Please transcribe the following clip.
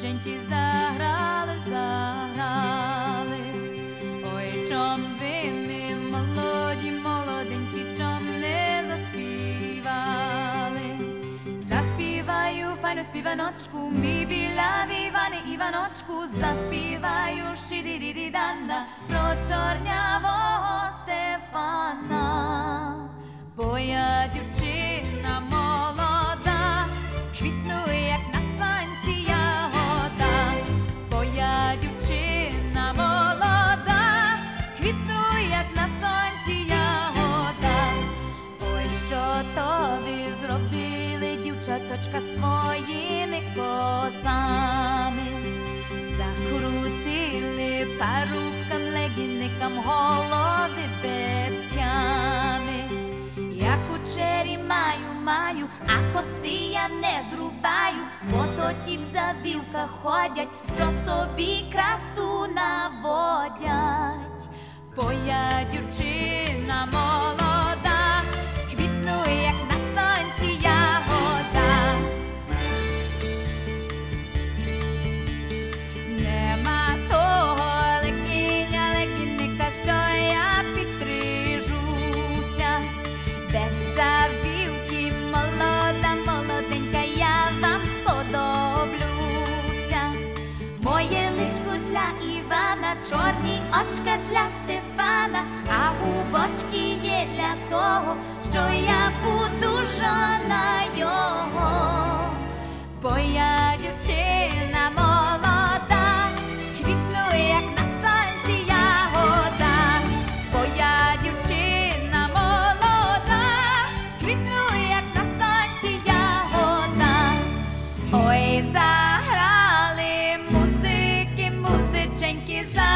пісеньки заграли, заграли. Ой, чом ви ми молоді, молоденькі, чом не заспівали? Заспіваю файну співаночку, мій білявий Іване Іваночку, заспіваю шиді-ді-ді-дана про чорнявого дівчаточка, своїми косами, закрутили парубкам, легінникам голови без тями. Я кучері маю, маю, а коси я не зрубаю, бо ті в завівках ходять, що собі красу наводять. Дівчина де завівки молода, молоденька, я вам сподоблюся. Моє личко для Івана, чорні очка для Стефана, а губочки є для того, що я. desire.